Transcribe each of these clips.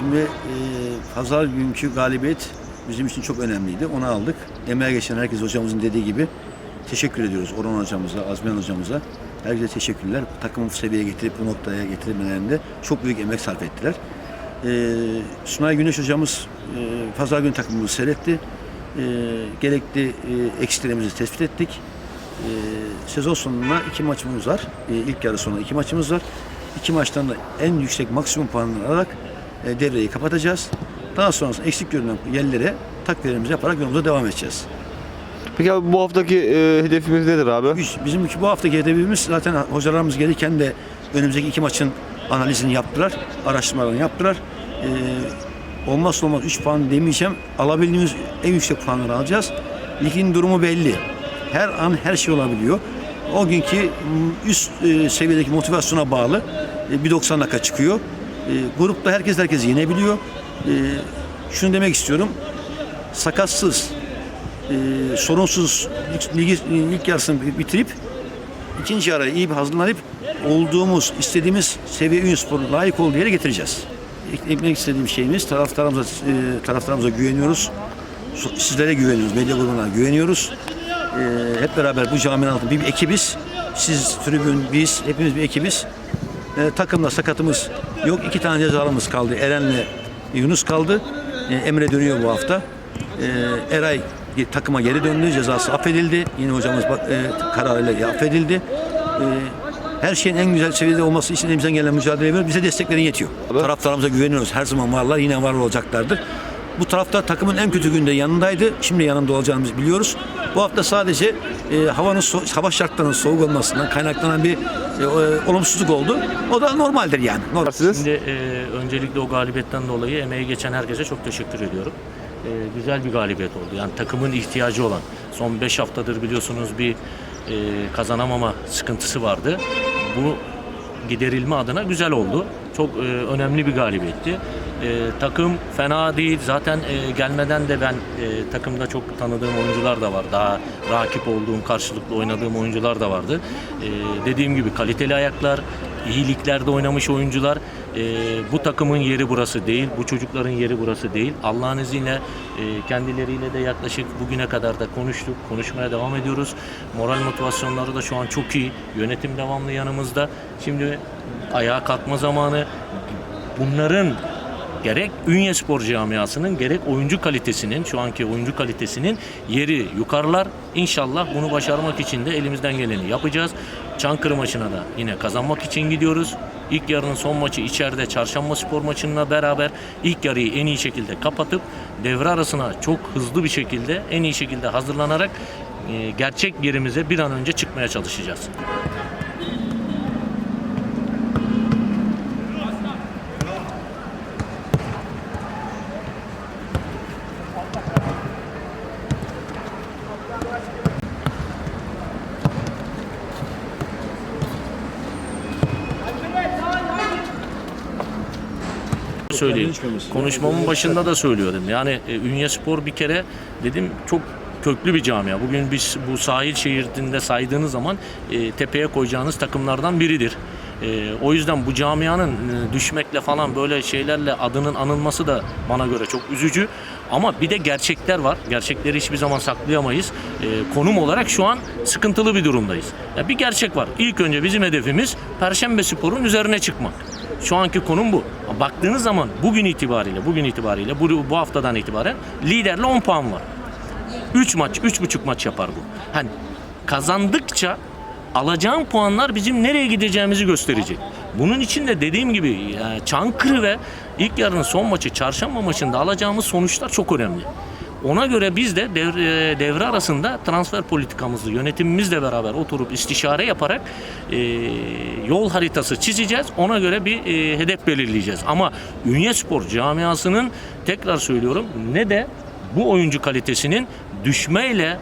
Şimdi e, pazar günkü galibiyet bizim için çok önemliydi. Onu aldık. Emeğe geçen herkes hocamızın dediği gibi teşekkür ediyoruz. Orhan hocamıza, Azmiyan hocamıza. Herkese teşekkürler. Takımı bu seviyeye getirip bu noktaya getirmelerinde çok büyük emek sarf ettiler. E, Sunay Güneş hocamız e, pazar günü takımımızı seyretti. E, gerekli e, eksiklerimizi tespit ettik. E, sezon sonuna iki maçımız var. E, ilk yarı sonuna iki maçımız var. İki maçtan da en yüksek maksimum puanını alarak e, devreyi kapatacağız. Daha sonrasında eksik görünen yerlere takviyelerimizi yaparak yolumuza devam edeceğiz. Peki abi bu haftaki e, hedefimiz nedir abi? Biz, bizim bu haftaki hedefimiz zaten hocalarımız gelirken de önümüzdeki iki maçın analizini yaptılar, araştırmalarını yaptılar. Ee, olmazsa olmaz 3 puan demeyeceğim. Alabildiğimiz en yüksek puanları alacağız. Ligin durumu belli. Her an her şey olabiliyor. O günkü m, üst e, seviyedeki motivasyona bağlı. E, bir 90 dakika çıkıyor. E, grupta herkes herkesi yenebiliyor. E, şunu demek istiyorum. Sakatsız, e, sorunsuz lig- ligi ilk yarısını bitirip ikinci araya iyi bir hazırlanıp olduğumuz, istediğimiz seviye ün sporu layık olduğu yere getireceğiz. Eklemek istediğim şeyimiz taraftarımıza, e, taraftarımıza güveniyoruz. Sizlere güveniyoruz, medya grubuna güveniyoruz. E, hep beraber bu caminin altında bir, bir ekibiz. Siz, tribün, biz, hepimiz bir ekibiz. E, takımda sakatımız yok. İki tane cezalımız kaldı. Eren'le Yunus kaldı. E, Emre dönüyor bu hafta. E, Eray takıma geri döndü. Cezası affedildi. Yine hocamız e, kararıyla affedildi. E, her şeyin en güzel seviyede olması için elimizden gelen mücadele ediyoruz. Bize desteklerin yetiyor. Taraftarımıza güveniyoruz. Her zaman varlar. Yine var olacaklardır. Bu taraftar takımın en kötü günde yanındaydı. Şimdi yanında olacağımızı biliyoruz. Bu hafta sadece e, havanın so- hava şartlarının soğuk olmasından kaynaklanan bir e, e, olumsuzluk oldu. O da normaldir yani. Normal. Şimdi e, öncelikle o galibiyetten dolayı emeği geçen herkese çok teşekkür ediyorum. E, güzel bir galibiyet oldu. Yani takımın ihtiyacı olan. Son 5 haftadır biliyorsunuz bir e, kazanamama sıkıntısı vardı. Bu giderilme adına güzel oldu. Çok e, önemli bir galibiyetti. E, takım fena değil. Zaten e, gelmeden de ben e, takımda çok tanıdığım oyuncular da var. Daha rakip olduğum, karşılıklı oynadığım oyuncular da vardı. E, dediğim gibi kaliteli ayaklar, iyi liglerde oynamış oyuncular. E, bu takımın yeri burası değil. Bu çocukların yeri burası değil. Allah'ın izniyle e, kendileriyle de yaklaşık bugüne kadar da konuştuk. Konuşmaya devam ediyoruz. Moral motivasyonları da şu an çok iyi. Yönetim devamlı yanımızda. Şimdi ayağa kalkma zamanı. Bunların gerek Ünye Spor camiasının gerek oyuncu kalitesinin şu anki oyuncu kalitesinin yeri yukarılar. İnşallah bunu başarmak için de elimizden geleni yapacağız. Çankırı maçına da yine kazanmak için gidiyoruz. İlk yarının son maçı içeride Çarşamba Spor maçıyla beraber ilk yarıyı en iyi şekilde kapatıp devre arasına çok hızlı bir şekilde en iyi şekilde hazırlanarak e, gerçek yerimize bir an önce çıkmaya çalışacağız. Söyleyeyim. Konuşmamın başında da söylüyordum. Yani e, Ünye Spor bir kere dedim çok köklü bir camia. Bugün biz bu sahil şehrinde saydığınız zaman e, tepeye koyacağınız takımlardan biridir. E, o yüzden bu camianın e, düşmekle falan böyle şeylerle adının anılması da bana göre çok üzücü. Ama bir de gerçekler var. Gerçekleri hiçbir zaman saklayamayız. E, konum olarak şu an sıkıntılı bir durumdayız. Ya bir gerçek var. İlk önce bizim hedefimiz Perşembe Spor'un üzerine çıkmak. Şu anki konum bu. Baktığınız zaman bugün itibariyle, bugün itibariyle bu, bu haftadan itibaren liderle 10 puan var. 3 maç, 3,5 maç yapar bu. Hani kazandıkça alacağım puanlar bizim nereye gideceğimizi gösterecek. Bunun için de dediğim gibi yani Çankırı ve ilk yarının son maçı çarşamba maçında alacağımız sonuçlar çok önemli. Ona göre biz de devre, devre arasında transfer politikamızı yönetimimizle beraber oturup istişare yaparak e, yol haritası çizeceğiz. Ona göre bir e, hedef belirleyeceğiz. Ama Ünye Spor camiasının tekrar söylüyorum ne de bu oyuncu kalitesinin düşmeyle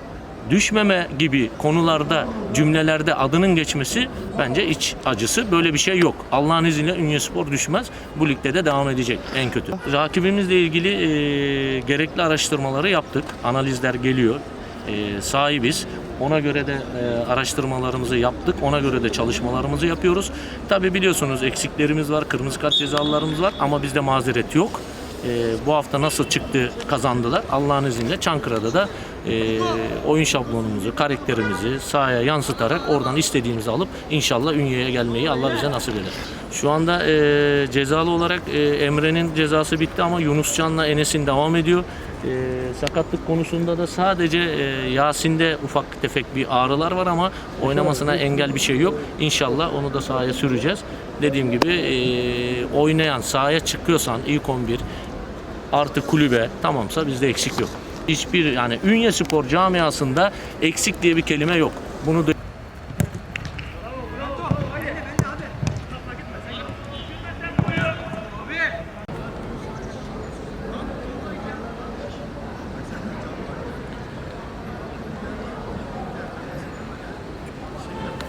düşmeme gibi konularda, cümlelerde adının geçmesi bence iç acısı. Böyle bir şey yok. Allah'ın izniyle Ünyespor düşmez. Bu ligde de devam edecek en kötü. Rakibimizle ilgili e, gerekli araştırmaları yaptık. Analizler geliyor. E, sahibiz. Ona göre de e, araştırmalarımızı yaptık. Ona göre de çalışmalarımızı yapıyoruz. Tabi biliyorsunuz eksiklerimiz var, kırmızı kart cezalarımız var ama bizde mazeret yok. E, bu hafta nasıl çıktı kazandılar. Allah'ın izniyle Çankırı'da da e, oyun şablonumuzu, karakterimizi sahaya yansıtarak oradan istediğimizi alıp inşallah Ünye'ye gelmeyi Allah bize nasip eder. Şu anda e, cezalı olarak e, Emre'nin cezası bitti ama Yunuscan'la Enes'in devam ediyor. E, sakatlık konusunda da sadece e, Yasin'de ufak tefek bir ağrılar var ama oynamasına engel bir şey yok. İnşallah onu da sahaya süreceğiz. Dediğim gibi e, oynayan, sahaya çıkıyorsan ilk 11 artı kulübe tamamsa bizde eksik yok. Hiçbir yani Ünye Spor camiasında eksik diye bir kelime yok. Bunu da